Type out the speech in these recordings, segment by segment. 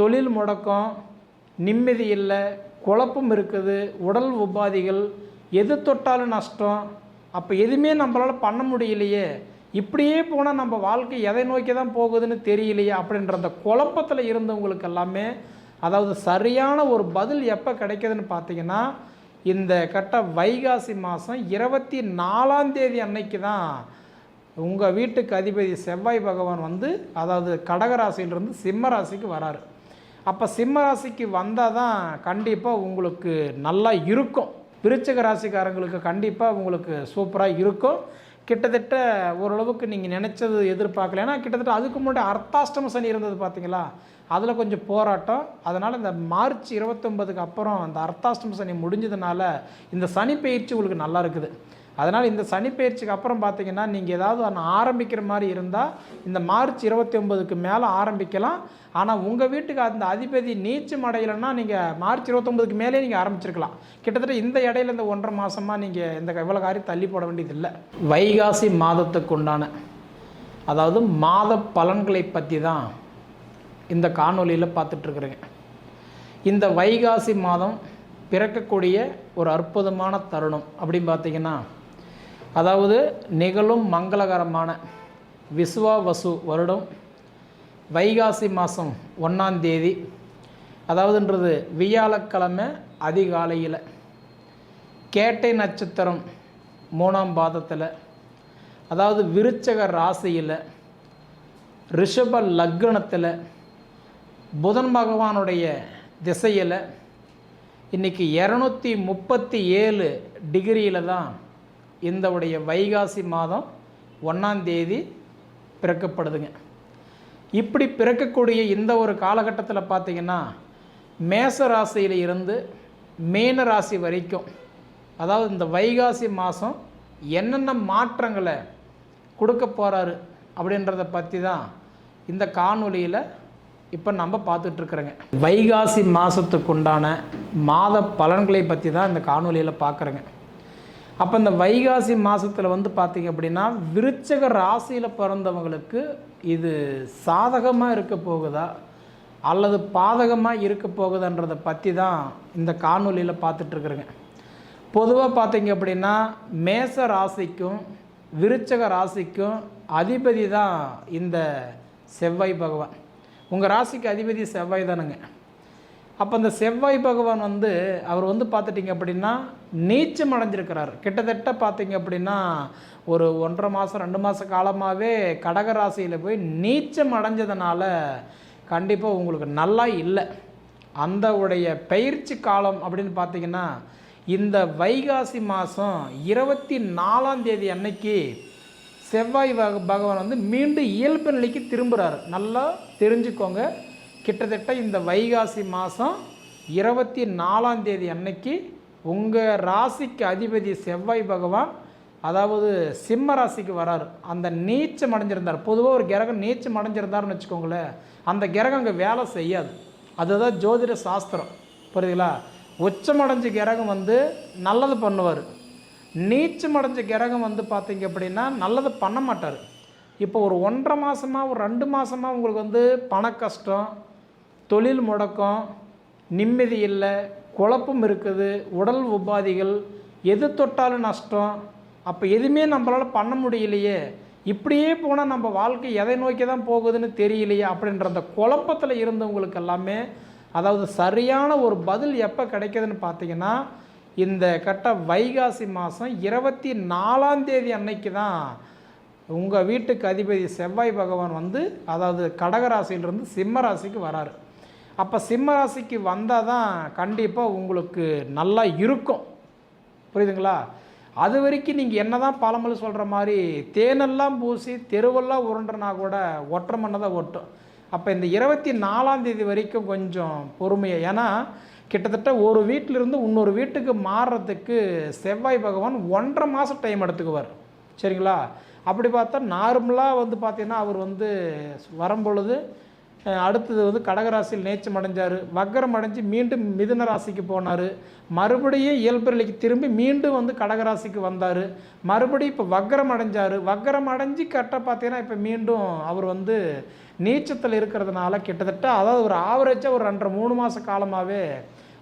தொழில் முடக்கம் நிம்மதி இல்லை குழப்பம் இருக்குது உடல் உபாதைகள் எது தொட்டாலும் நஷ்டம். அப்போ எதுவுமே நம்மளால் பண்ண முடியலையே. இப்படியே போனால் நம்ம வாழ்க்கை எதை நோக்கி தான் போகுதுன்னு தெரியலையே அப்படின்ற அந்த குழப்பத்தில் இருந்தவங்களுக்கு எல்லாமே அதாவது சரியான ஒரு பதில் எப்போ கிடைக்குதுன்னு பார்த்தீங்கன்னா இந்த கட்ட வைகாசி மாதம் இருபத்தி நாலாம் தேதி அன்னைக்கு தான் உங்கள் வீட்டுக்கு அதிபதி செவ்வாய் பகவான் வந்து அதாவது கடகராசியிலிருந்து சிம்ம ராசிக்கு வராரு. அப்போ சிம்ம ராசிக்கு வந்தால் தான் கண்டிப்பாக உங்களுக்கு நல்லா இருக்கும். விருச்சிக ராசிக்காரங்களுக்கு கண்டிப்பாக உங்களுக்கு சூப்பராக இருக்கும். கிட்டத்தட்ட ஓரளவுக்கு நீங்கள் நினச்சது எதிர்பார்க்கல. ஏன்னா கிட்டத்தட்ட அதுக்கு முன்னாடி அர்த்தாஷ்டம சனி இருந்தது பார்த்தீங்களா அதில் கொஞ்சம் போராட்டம். அதனால் இந்த மார்ச் இருபத்தொம்பதுக்கு அப்புறம் அந்த அர்த்தாஷ்டம சனி முடிஞ்சதுனால இந்த சனி பயிற்சி உங்களுக்கு நல்லா இருக்குது. அதனால் இந்த சனி பயிற்சிக்கு அப்புறம் பார்த்தீங்கன்னா நீங்கள் ஏதாவது ஒன்று ஆரம்பிக்கிற மாதிரி இருந்தால் இந்த மார்ச் இருபத்தி ஒம்பதுக்கு மேலே ஆரம்பிக்கலாம். ஆனால் உங்கள் வீட்டுக்கு அந்த அதிபதி நீச்சம் அடையலைன்னா நீங்கள் மார்ச் இருபத்தொம்பதுக்கு மேலே நீங்கள் ஆரம்பிச்சிருக்கலாம். கிட்டத்தட்ட இந்த இடையில இந்த ஒன்றரை மாதமாக நீங்கள் இந்த இவ்வளோ காரியம் தள்ளி போட வேண்டியதில்லை வைகாசி மாதத்துக்கு உண்டான அதாவது மாத பலன்களை பற்றி தான் இந்த காணொலியில் பார்த்துட்ருக்குறேங்க இந்த வைகாசி மாதம் பிறக்கக்கூடிய ஒரு அற்புதமான தருணம் அப்படின்னு பார்த்தீங்கன்னா அதாவது நிகழும் மங்களகரமான விசுவாவசு வருடம் வைகாசி மாதம் ஒன்றாம் தேதி. அதாவதுன்றது வியாழக்கிழமை அதிகாலையில். கேட்டை நட்சத்திரம் மூணாம் பாதத்தில். அதாவது விருச்சக ராசியில் ரிஷப லக்னத்தில் புதன் பகவானுடைய திசையில் இன்றைக்கி இரநூத்தி முப்பத்தி ஏழு டிகிரியில் தான் இந்த உடைய வைகாசி மாதம் ஒன்றாம் தேதி பிறக்கப்படுதுங்க. இப்படி பிறக்கக்கூடிய இந்த ஒரு காலகட்டத்தில் பார்த்தீங்கன்னா மேச ராசியில் இருந்து மீன ராசி வரைக்கும் அதாவது இந்த வைகாசி மாதம் என்னென்ன மாற்றங்களை கொடுக்க போகிறாரு அப்படின்றத பற்றி தான் இந்த காணொலியில் இப்போ நம்ம பார்த்துட்ருக்குறோங்க வைகாசி மாதத்துக்கு உண்டான மாத பலன்களை பற்றி தான் இந்த காணொலியில் பார்க்குறேங்க அப்போ இந்த வைகாசி மாதத்தில் வந்து பார்த்திங்க அப்படின்னா விருச்சக ராசியில் பிறந்தவங்களுக்கு இது சாதகமாக இருக்க போகுதா? அல்லது பாதகமாக இருக்க போகுதுன்றதை பற்றி தான் இந்த காணொலியில் பார்த்துட்ருக்குறேங்க பொதுவாக பார்த்தீங்க அப்படின்னா மேச ராசிக்கும் விருச்சக ராசிக்கும் அதிபதி தான் இந்த செவ்வாய் பகவான். உங்கள் ராசிக்கு அதிபதி செவ்வாய் தானுங்க. அப்போ இந்த செவ்வாய் பகவான் வந்து அவர் வந்து பார்த்துட்டிங்க அப்படின்னா நீச்சம் அடைஞ்சிருக்கிறார். கிட்டத்தட்ட பார்த்தீங்க அப்படின்னா ஒரு ஒன்றரை மாதம் ரெண்டு மாத காலமாகவே கடகராசியில் போய் நீச்சம் அடைஞ்சதுனால கண்டிப்பாக உங்களுக்கு நல்லா இல்லை. அந்த உடைய பயிற்சி காலம் அப்படின்னு பார்த்தீங்கன்னா இந்த வைகாசி மாதம் இருபத்தி நாலாம் தேதி அன்னைக்கு செவ்வாய் பக- பகவான் வந்து மீண்டும் இயல்பு நிலைக்கு திரும்புகிறார் நல்லா தெரிஞ்சுக்கோங்க. கிட்டத்தட்ட இந்த வைகாசி மாதம் இருபத்தி நாலாம் தேதி அன்னைக்கு உங்கள் ராசிக்கு அதிபதி செவ்வாய் பகவான் அதாவது சிம்ம ராசிக்கு வராரு. அந்த நீச்சம் அடைஞ்சிருந்தார். பொதுவாக ஒரு கிரகம் நீச்சம் அடைஞ்சிருந்தாருன்னு வச்சுக்கோங்களேன். அந்த கிரகம் அங்கே வேலை செய்யாது. அதுதான் ஜோதிட சாஸ்திரம். புரியுதுங்களா? உச்சமடைஞ்ச கிரகம் வந்து நல்லது பண்ணுவார். நீச்சம் அடைஞ்ச கிரகம் வந்து பார்த்தீங்க அப்படின்னா நல்லது பண்ண மாட்டார். இப்போ ஒரு ஒன்றரை மாதமாக ஒரு ரெண்டு மாதமாக உங்களுக்கு வந்து பண கஷ்டம் தொழில் முடக்கம் நிம்மதி இல்லை குழப்பம் இருக்குது உடல் உபாதைகள் எது தொட்டாலும் நஷ்டம் அப்போ எதுவுமே நம்மளால் பண்ண முடியலையே இப்படியே போனால் நம்ம வாழ்க்கை எதை நோக்கி தான் போகுதுன்னு தெரியலையே அப்படின்ற அந்த குழப்பத்தில் இருந்தவங்களுக்கு எல்லாமே அதாவது சரியான ஒரு பதில் எப்போ கிடைக்குதுன்னு பார்த்தீங்கன்னா இந்த கட்ட வைகாசி மாதம் இருபத்தி நாலாம் தேதி அன்னைக்கு தான் உங்கள் வீட்டுக்கு அதிபதி செவ்வாய் பகவான் வந்து அதாவது கடகராசியிலிருந்து சிம்ம ராசிக்கு வராரு. அப்போ சிம்ம ராசிக்கு வந்தால் தான் கண்டிப்பாக உங்களுக்கு நல்லா இருக்கும். புரியுதுங்களா? அது வரைக்கும் நீங்கள் என்ன தான் பழமொழி சொல்கிற மாதிரி தேனெல்லாம் பூசி தெருவெல்லாம் உருண்டனா கூட ஒற்றை மண்ணை தான் ஒட்டும். அப்போ இந்த இருபத்தி நாலாம் தேதி வரைக்கும் கொஞ்சம் பொறுமையை ஏன்னா கிட்டத்தட்ட ஒரு வீட்டிலிருந்து இன்னொரு வீட்டுக்கு மாறுறதுக்கு செவ்வாய் பகவான் ஒன்றரை மாதம் டைம் எடுத்துக்குவார். சரிங்களா? அப்படி பார்த்தா நார்மலாக வந்து பார்த்தீங்கன்னா அவர் வந்து வரும்பொழுது அடுத்தது வந்து கடகராசியில் நேச்சம் அடைஞ்சார். வக்கரம் அடைஞ்சு மீண்டும் மிதுன ராசிக்கு போனார். மறுபடியும் இயல்பு நிலைக்கு திரும்பி மீண்டும் வந்து கடகராசிக்கு வந்தார். மறுபடியும் இப்போ வக்கரம் அடைஞ்சார். வக்கரம் அடைஞ்சு கரெக்டாக பார்த்தீங்கன்னா இப்போ மீண்டும் அவர் வந்து நீச்சத்தில் இருக்கிறதுனால கிட்டத்தட்ட அதாவது ஒரு ஆவரேஜாக ஒரு ரெண்டரை மூணு மாத காலமாகவே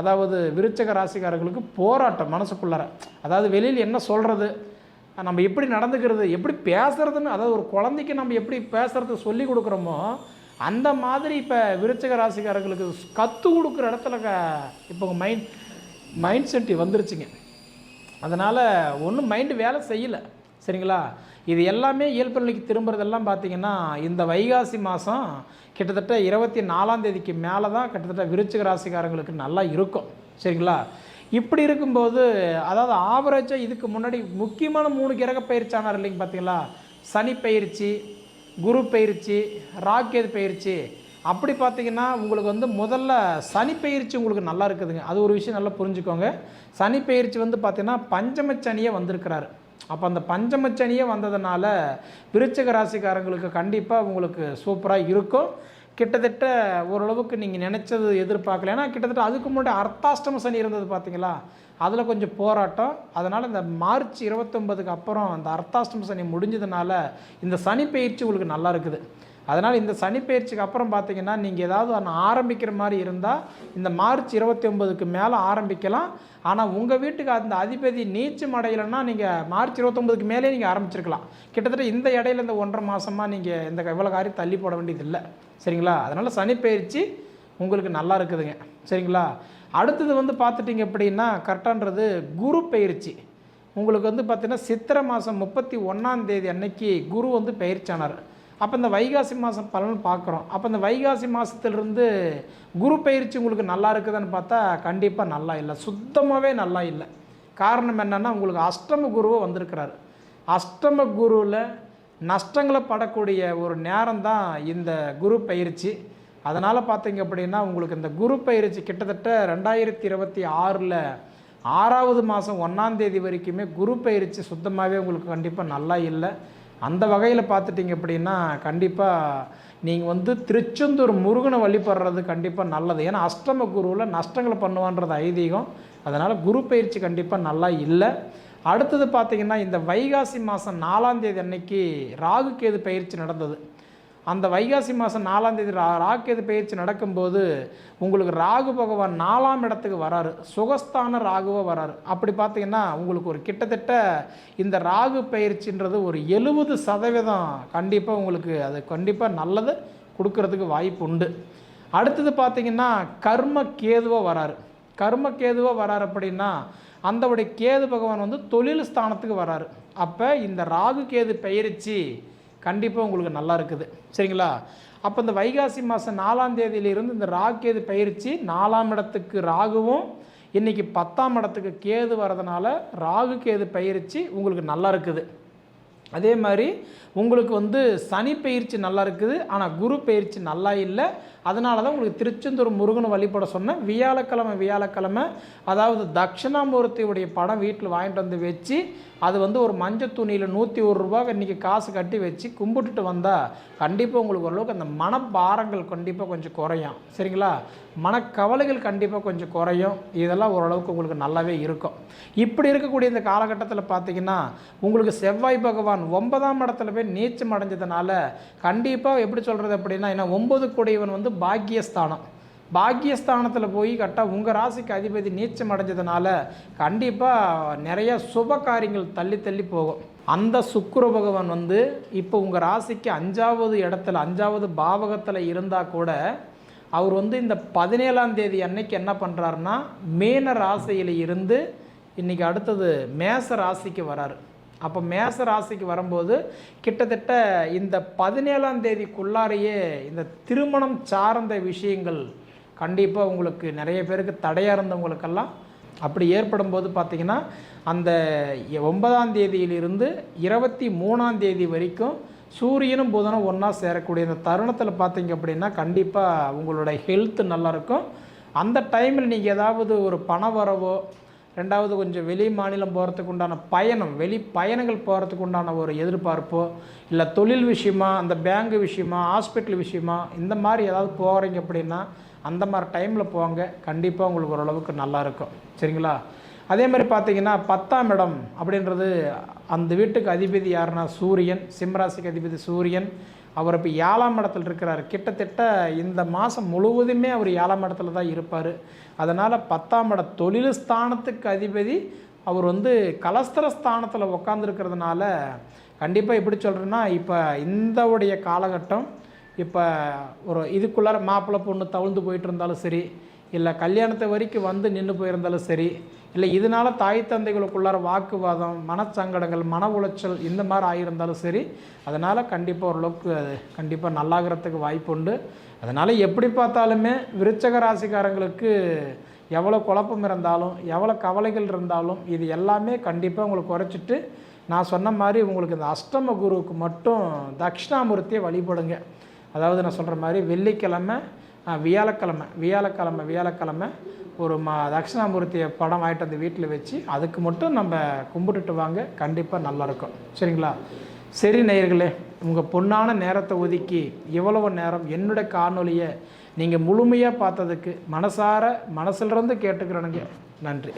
அதாவது விருச்சக ராசிக்காரர்களுக்கு போராட்டம் மனசுக்குள்ளார. அதாவது வெளியில் என்ன சொல்கிறது நம்ம எப்படி நடந்துக்கிறது? எப்படி பேசுறதுன்னு அதாவது ஒரு குழந்தைக்கு நம்ம எப்படி பேசுறது சொல்லி கொடுக்குறோமோ அந்த மாதிரி இப்போ விருச்சக ராசிக்காரர்களுக்கு கற்றுக் கொடுக்குற இடத்துல க இப்போ மைண்ட் மைண்ட் செட் வந்துருச்சுங்க. அதனால் ஒன்றும் மைண்டு வேலை செய்யலை. சரிங்களா? இது எல்லாமே இயல்பு நிலைக்கு திரும்புறதெல்லாம் பார்த்தீங்கன்னா இந்த வைகாசி மாதம் கிட்டத்தட்ட இருபத்தி நாலாம் தேதிக்கு மேலே தான் கிட்டத்தட்ட விருச்சிக ராசிக்காரங்களுக்கு நல்லா இருக்கும். சரிங்களா? இப்படி இருக்கும்போது அதாவது ஆவரேஜாக இதுக்கு முன்னாடி முக்கியமான மூணு கிரக பயிற்சியானார் இல்லைங்க பார்த்தீங்களா சனி பயிற்சி குரு பயிற்சி ராக்கெட் பயிற்சி அப்படி பார்த்தீங்கன்னா உங்களுக்கு வந்து முதல்ல சனி பயிற்சி உங்களுக்கு நல்லா இருக்குதுங்க. அது ஒரு விஷயம் நல்லா புரிஞ்சுக்கோங்க. சனி பயிற்சி வந்து பார்த்தீங்கன்னா பஞ்சமச்சனியே வந்திருக்கிறாரு. அப்போ அந்த பஞ்சமச்சனியே வந்ததுனால விருச்சக ராசிக்காரங்களுக்கு கண்டிப்பாக உங்களுக்கு சூப்பராக இருக்கும். கிட்டத்தட்ட ஓரளவுக்கு நீங்கள் நினச்சது எதிர்பார்க்கல. ஏன்னா கிட்டத்தட்ட அதுக்கு முன்னாடி அர்த்தாஷ்டம சனி இருந்தது பார்த்தீங்களா அதில் கொஞ்சம் போராட்டம். அதனால் இந்த மார்ச் இருபத்தொம்பதுக்கு அப்புறம் அந்த அர்த்தாஷ்டம சனி முடிஞ்சதுனால இந்த சனி பயிற்சி உங்களுக்கு நல்லா இருக்குது. அதனால் இந்த சனி பயிற்சிக்கு அப்புறம் பார்த்தீங்கன்னா நீங்கள் ஏதாவது ஒன்று ஆரம்பிக்கிற மாதிரி இருந்தால் இந்த மார்ச் இருபத்தி ஒம்பதுக்கு மேலே ஆரம்பிக்கலாம். ஆனால் உங்கள் வீட்டுக்கு அந்த அதிபதி நீச்சம் அடையலைன்னா நீங்கள் மார்ச் இருபத்தொம்பதுக்கு மேலே நீங்கள் ஆரம்பிச்சிருக்கலாம். கிட்டத்தட்ட இந்த இடையில இந்த ஒன்றரை மாதமாக நீங்கள் இந்த இவ்வளோ காரியம் தள்ளி போட வேண்டியதில்லை. சரிங்களா? அதனால் சனி பயிற்சி உங்களுக்கு நல்லா இருக்குதுங்க. சரிங்களா? அடுத்தது வந்து பார்த்துட்டிங்க அப்படின்னா கரெக்டான்றது குரு பயிற்சி. உங்களுக்கு வந்து பார்த்திங்கன்னா சித்திரை மாதம் முப்பத்தி ஒன்றாம் தேதி அன்னைக்கு குரு வந்து பயிற்சியானார். அப்போ இந்த வைகாசி மாதம் பலன் பார்க்குறோம். அப்போ இந்த வைகாசி மாதத்துலேருந்து குரு பயிற்சி உங்களுக்கு நல்லா இருக்குதுன்னு பார்த்தா கண்டிப்பாக நல்லா இல்லை. சுத்தமாகவே நல்லா இல்லை. காரணம் என்னென்னா உங்களுக்கு அஷ்டம குருவை வந்திருக்கிறாரு. அஷ்டம குருவில் நஷ்டங்களை படக்கூடிய ஒரு நேரம் தான் இந்த குரு பயிற்சி. அதனால் பார்த்தீங்க அப்படின்னா உங்களுக்கு இந்த குரு பயிற்சி கிட்டத்தட்ட ரெண்டாயிரத்தி இருபத்தி ஆறில் ஆறாவது மாதம் ஒன்றாந்தேதி வரைக்குமே குரு பயிற்சி சுத்தமாகவே உங்களுக்கு கண்டிப்பாக நல்லா இல்லை. அந்த வகையில் பார்த்துட்டிங்க அப்படின்னா கண்டிப்பாக நீங்கள் வந்து திருச்செந்தூர் முருகனை வழிபடுறது கண்டிப்பாக நல்லது. ஏன்னா அஷ்டம குருவில் நஷ்டங்களை பண்ணுவான்றது ஐதீகம். அதனால் குரு பயிற்சி கண்டிப்பாக நல்லா இல்லை. அடுத்தது பார்த்திங்கன்னா இந்த வைகாசி மாதம் நாலாம் தேதி அன்னைக்கு ராகு கேது பயிற்சி நடந்தது. அந்த வைகாசி மாதம் நாலாம் தேதி ரா ராக்கேது பயிற்சி நடக்கும்போது உங்களுக்கு ராகு பகவான் நாலாம் இடத்துக்கு வராரு. சுகஸ்தான ராகுவாக வராரு. அப்படி பார்த்தீங்கன்னா உங்களுக்கு ஒரு கிட்டத்தட்ட இந்த ராகு பயிற்சின்றது ஒரு எழுபது சதவீதம் கண்டிப்பாக உங்களுக்கு அது கண்டிப்பாக நல்லது கொடுக்கறதுக்கு வாய்ப்பு உண்டு. அடுத்தது பார்த்தீங்கன்னா கர்ம கேதுவாக வராரு. கர்ம கேதுவாக வராரு அப்படின்னா அந்தவுடைய கேது பகவான் வந்து தொழில் ஸ்தானத்துக்கு வராரு. அப்போ இந்த ராகு கேது பயிற்சி கண்டிப்பாக உங்களுக்கு நல்லா இருக்குது. சரிங்களா? அப்போ இந்த வைகாசி மாதம் நாலாம் தேதியிலிருந்து இந்த கேது பயிற்சி நாலாம் இடத்துக்கு ராகுவும் இன்றைக்கி பத்தாம் இடத்துக்கு கேது வரதுனால ராகு கேது பயிற்சி உங்களுக்கு நல்லா இருக்குது. அதே மாதிரி உங்களுக்கு வந்து சனி பயிற்சி நல்லா இருக்குது. ஆனால் குரு பயிற்சி நல்லா இல்லை. அதனால தான் உங்களுக்கு திருச்செந்தூர் முருகன் வழிபட சொன்னேன் வியாழக்கிழமை வியாழக்கிழமை அதாவது தட்சிணாமூர்த்தியுடைய படம் வீட்டில் வாங்கிட்டு வந்து வச்சு அது வந்து ஒரு மஞ்சள் துணியில் நூற்றி ஒரு ரூபா இன்றைக்கி காசு கட்டி வச்சு கும்பிட்டுட்டு வந்தால் கண்டிப்பாக உங்களுக்கு ஓரளவுக்கு அந்த மனப்பாரங்கள் கண்டிப்பாக கொஞ்சம் குறையும். சரிங்களா? மனக்கவலைகள் கண்டிப்பாக கொஞ்சம் குறையும். இதெல்லாம் ஓரளவுக்கு உங்களுக்கு நல்லாவே இருக்கும். இப்படி இருக்கக்கூடிய இந்த காலகட்டத்தில் பார்த்தீங்கன்னா உங்களுக்கு செவ்வாய் பகவான் ஒன்பதாம் இடத்துல போய் நீச்சம் அடைஞ்சதுனால கண்டிப்பாக எப்படி சொல்கிறது அப்படின்னா ஏன்னா ஒன்பது கூடியவன் வந்து பாக்கியஸ்தானம். பாக்கியஸ்தானத்தில் போய் கரெக்டாக உங்கள் ராசிக்கு அதிபதி நீச்சம் அடைஞ்சதுனால கண்டிப்பாக நிறைய சுப காரியங்கள் தள்ளி தள்ளி போகும். அந்த சுக்குர பகவான் வந்து இப்போ உங்கள் ராசிக்கு அஞ்சாவது இடத்துல அஞ்சாவது பாவகத்தில் இருந்தால் கூட அவர் வந்து இந்த பதினேழாம் தேதி அன்னைக்கு என்ன பண்ணுறாருன்னா மேன ராசியில் இருந்து இன்றைக்கி அடுத்தது மேச ராசிக்கு வராரு. அப்போ மேச ராசிக்கு வரும்போது கிட்டத்தட்ட இந்த பதினேழாம் தேதிக்குள்ளாரையே இந்த திருமணம் சார்ந்த விஷயங்கள் கண்டிப்பாக உங்களுக்கு நிறைய பேருக்கு தடையாக இருந்தவங்களுக்கெல்லாம் அப்படி ஏற்படும் போது பார்த்திங்கன்னா அந்த ஒன்பதாம் தேதியிலிருந்து இருபத்தி மூணாம் தேதி வரைக்கும் சூரியனும் புதனும் ஒன்றா சேரக்கூடிய இந்த தருணத்தில் பார்த்தீங்க அப்படின்னா கண்டிப்பாக உங்களோட ஹெல்த் நல்லாயிருக்கும் அந்த டைமில் நீங்கள் ஏதாவது ஒரு பண வரவோ ரெண்டாவது கொஞ்சம் வெளி மாநிலம் போகிறதுக்கு உண்டான பயணம் வெளி பயணங்கள் போகிறதுக்கு உண்டான ஒரு எதிர்பார்ப்போ இல்லை தொழில் விஷயமா அந்த பேங்க் விஷயமா ஹாஸ்பிட்டல் விஷயமா இந்த மாதிரி ஏதாவது போகிறீங்க அப்படின்னா அந்த மாதிரி டைமில் போங்க. கண்டிப்பாக உங்களுக்கு ஓரளவுக்கு நல்லாயிருக்கும் சரிங்களா? அதே மாதிரி பார்த்தீங்கன்னா பத்தாம் இடம் அப்படின்றது அந்த வீட்டுக்கு அதிபதி யாருன்னா? சூரியன். சிம்ராசிக்கு அதிபதி சூரியன். அவர் இப்போ ஏழாம் இடத்துல இருக்கிறார். கிட்டத்தட்ட இந்த மாதம் முழுவதுமே அவர் ஏழாம் இடத்துல தான் இருப்பார். அதனால் பத்தாம் இட தொழில் ஸ்தானத்துக்கு அதிபதி அவர் வந்து கலஸ்தர ஸ்தானத்தில் உக்காந்துருக்கிறதுனால கண்டிப்பாக எப்படி சொல்கிறேன்னா இப்போ இந்த உடைய காலகட்டம் இப்போ ஒரு இதுக்குள்ளார மாப்பிள்ளை பொண்ணு தவிழ்ந்து போயிட்டு இருந்தாலும் சரி இல்லை கல்யாணத்தை வரைக்கும் வந்து நின்று போயிருந்தாலும் சரி இல்லை இதனால் தாய் தந்தைகளுக்குள்ளார வாக்குவாதம் மனச்சங்கடங்கள் மன உளைச்சல் இந்த மாதிரி ஆகியிருந்தாலும் சரி அதனால் கண்டிப்பாக ஓரளவுக்கு அது கண்டிப்பாக நல்லாகிறதுக்கு வாய்ப்பு உண்டு அதனால் எப்படி பார்த்தாலுமே விருச்சக ராசிக்காரங்களுக்கு எவ்வளோ குழப்பம் இருந்தாலும் எவ்வளோ கவலைகள் இருந்தாலும் இது எல்லாமே கண்டிப்பாக உங்களுக்கு குறைச்சிட்டு நான் சொன்ன மாதிரி உங்களுக்கு இந்த அஷ்டம குருவுக்கு மட்டும் தட்சிணாமூர்த்தியை வழிபடுங்க. அதாவது நான் சொல்கிற மாதிரி வெள்ளிக்கிழமை வியாழக்கிழமை வியாழக்கிழமை வியாழக்கிழமை ஒரு ம தட்சிணாமூர்த்தியை படம் வாங்கிட்டு வந்து வீட்டில் வச்சு அதுக்கு மட்டும் நம்ம கும்பிட்டுட்டு வாங்க கண்டிப்பாக நல்லாயிருக்கும் சரிங்களா? சரி நேயர்களே உங்கள் பொன்னான நேரத்தை ஒதுக்கி இவ்வளவு நேரம் என்னுடைய காணொலியை நீங்கள் முழுமையாக பார்த்ததுக்கு மனசார மனசிலிருந்து கேட்டுக்கிறேனுங்க. நன்றி.